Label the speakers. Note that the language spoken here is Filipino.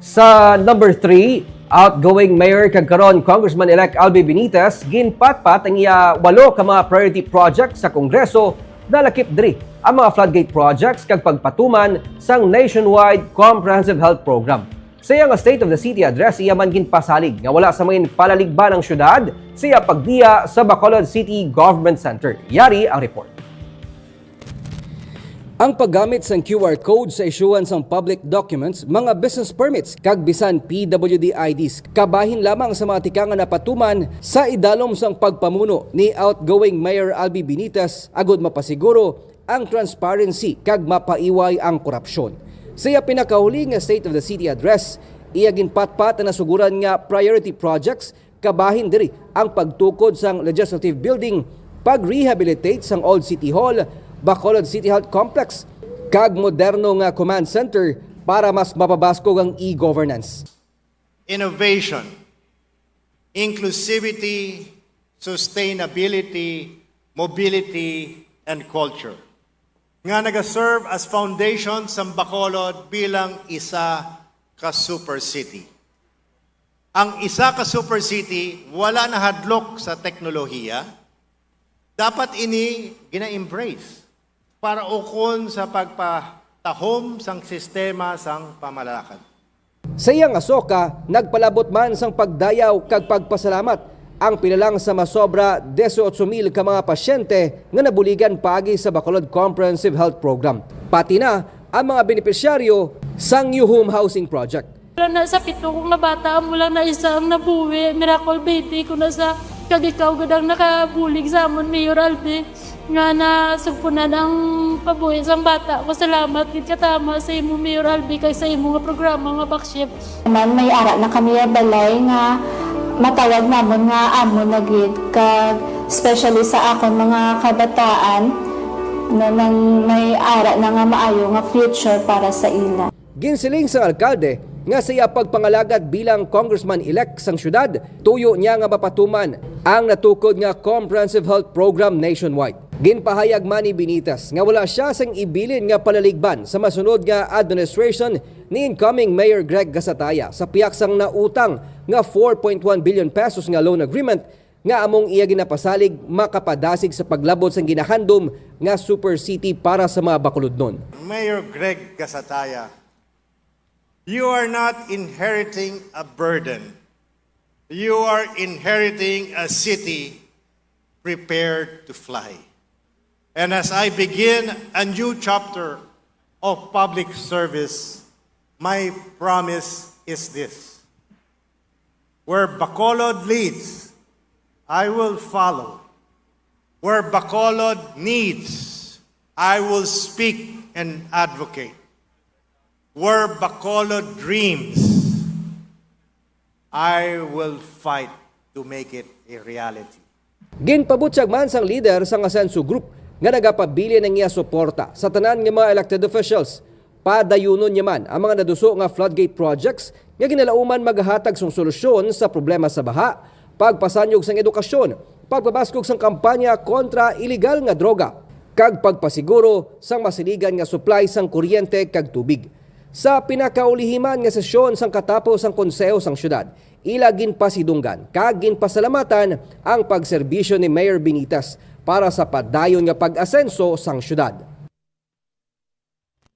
Speaker 1: Sa number 3, outgoing Mayor kagkaron Congressman-elect Albi Benitez ginpatpat ang iya walo ka mga priority projects sa Kongreso na lakip diri ang mga floodgate projects kag pagpatuman sang nationwide comprehensive health program. Sa nga State of the City address, iya man ginpasalig nga wala sa mga palaligban ng syudad siya pagdiya sa Bacolod City Government Center. Yari ang report. Ang paggamit sang QR code sa issuance ng public documents, mga business permits, kag bisan PWD IDs, kabahin lamang sa mga tikangan na patuman sa idalom sang pagpamuno ni outgoing Mayor Albi Benitez agud mapasiguro ang transparency kag mapaiway ang korupsyon. Sa pinakahuli nga State of the City address, iya ginpatpat na nasuguran nga priority projects kabahin diri ang pagtukod sang legislative building, pag-rehabilitate sang Old City Hall, Bacolod City Health Complex, kag moderno nga command center para mas mapabaskog ang e-governance.
Speaker 2: innovation, inclusivity, sustainability, mobility, and culture. Nga nag-serve as foundation sa Bacolod bilang isa ka super city. Ang isa ka super city, wala na hadlok sa teknolohiya. Dapat ini gina-embrace para ukon sa pagpatahom sang sistema sang pamalakad.
Speaker 1: Sa iyang asoka, nagpalabot man sang pagdayaw kag pagpasalamat ang pinalang sa masobra 18,000 ka mga pasyente nga nabuligan pagi sa Bacolod Comprehensive Health Program. Pati na ang mga benepisyaryo sang New Home Housing Project.
Speaker 3: Wala na sa pito kong na bata, mula na isa ang nabuwi. Miracle baby ko na sa kagikaw gadang nakabulig sa amon, Mayor Albi. Nga na sugpunan ang pabuhi sa bata. Masalamat kit katama sa imo, Mayor Albi, kay sa imo nga programa nga bakship.
Speaker 4: Man may ara na kami balay nga matawag namon nga amo na gid kag especially sa akon mga kabataan na nang may ara na nga maayo nga future para sa ila.
Speaker 1: Ginsiling sa alkalde nga siya pagpangalagad bilang congressman-elect sang syudad, tuyo niya nga mapatuman ang natukod nga comprehensive health program nationwide. Ginpahayag man ni Benitez nga wala siya sang ibilin nga palaligban sa masunod nga administration ni incoming Mayor Greg Gasataya sa piyak sang nautang nga 4.1 billion pesos nga loan agreement nga among iya ginapasalig makapadasig sa paglabot sang ginahandom nga super city para sa mga bakuludnon.
Speaker 2: Mayor Greg Gasataya, you are not inheriting a burden. You are inheriting a city prepared to fly. And as I begin a new chapter of public service, my promise is this. Where Bacolod leads, I will follow. Where Bacolod needs, I will speak and advocate. Where Bacolod dreams, I will fight to make it a reality.
Speaker 1: Ginpabutyag man sang leader sang Asenso Group nga nagapabili ng iya suporta sa tanan nga mga elected officials. Padayunon niya man ang mga naduso nga floodgate projects nga ginalauman maghatag sang solusyon sa problema sa baha, pagpasanyog sang edukasyon, pagpabaskog sang kampanya kontra iligal nga droga, kag pagpasiguro sang masiligan nga supply sang kuryente kag tubig. Sa pinakaulihiman nga sesyon sang katapos sang konseho sang syudad, ila ginpasidunggan kag ginpasalamatan ang pagserbisyo ni Mayor Benitez para sa padayon nga pag-asenso sang syudad.